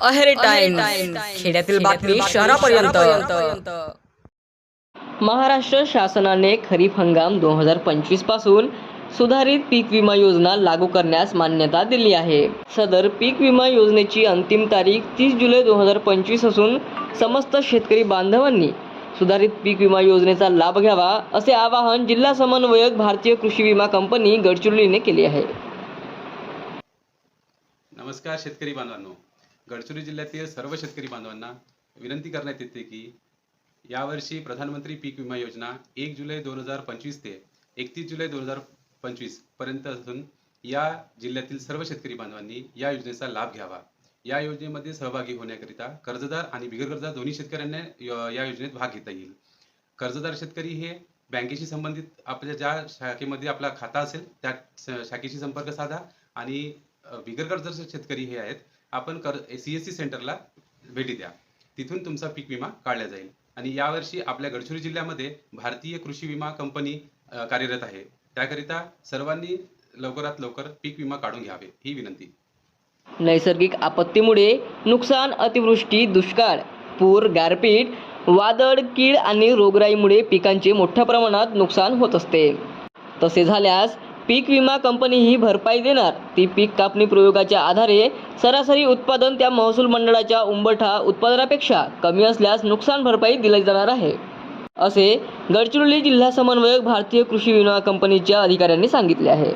Aheri time खेड्यातील बातमी शहरापर्यंत. महाराष्ट्र शासनाने खरीप हंगाम दोन हजार पंचवीसपासून सुधारित पीक विमा योजना लागू करण्यास मान्यता दिली आहे. सदर पीक विमा योजनेची अंतिम तारीख तीस जुलै दोन हजार पंचवीस असून समस्त शेतकरी बांधवांनी सुधारित पीक विमा योजनेचा लाभ घ्यावा असे आवाहन जिल्हा समन्वयक भारतीय कृषी विमा कंपनी गडचिरोलीने केले आहे. नमस्कार शेतकरी बांधवांनो. गडचिरोली जिल्ह्यातील सर्व शेतकरी बांधवांना विनंती करण्यात येते की यावर्षी प्रधानमंत्री पीक विमा योजना एक जुलै दोन हजार पंचवीस ते एकतीस जुलै दोन हजार पंचवीसपर्यंत असून या जिल्ह्यातील सर्व शेतकरी बांधवांनी या योजनेचा लाभ घ्यावा. या योजनेमध्ये सहभागी होण्याकरिता कर्जदार आणि बिगरकर्जदार दोन्ही शेतकऱ्यांना या योजनेत भाग घेता येईल. कर्जदार शेतकरी हे बँकेशी संबंधित आपल्या ज्या शाखेमध्ये आपला खाता असेल त्या शाखेशी संपर्क साधा आणि बिगरकर्जदार बिगर शेतकरी हे आहेत आपण कर सी एस सी सेंटरला भेटी द्या. तिथून तुमचा पीक विमा काढला जाईल. आणि यावर्षी आपल्या गडचिरोली जिल्ह्यामध्ये भारतीय कृषी विमा कंपनी कार्यरत आहे. त्याकरिता सर्वांनी लवकरात लवकर पीक विमा काढून घ्यावे ही विनंती. नैसर्गिक आपत्तीमुळे नुकसान अतिवृष्टी दुष्काळ पूर गारपीट वादळ कीड आणि रोगराईमुळे पिकांचे मोठ्या प्रमाणात नुकसान होत असते. तसे झाल्यास पीक विमा कंपनी ही भरपाई देणार. ती पीक कापणी प्रयोगाच्या आधारे सरासरी उत्पादन त्या महसूल मंडळाच्या उंबरठा उत्पादनापेक्षा कमी असल्यास नुकसान भरपाई दिली जाणार आहे. असे गडचिरोली जिल्हा समन्वयक भारतीय कृषी विमा कंपनीच्या अधिकाऱ्यांनी सांगितले आहे.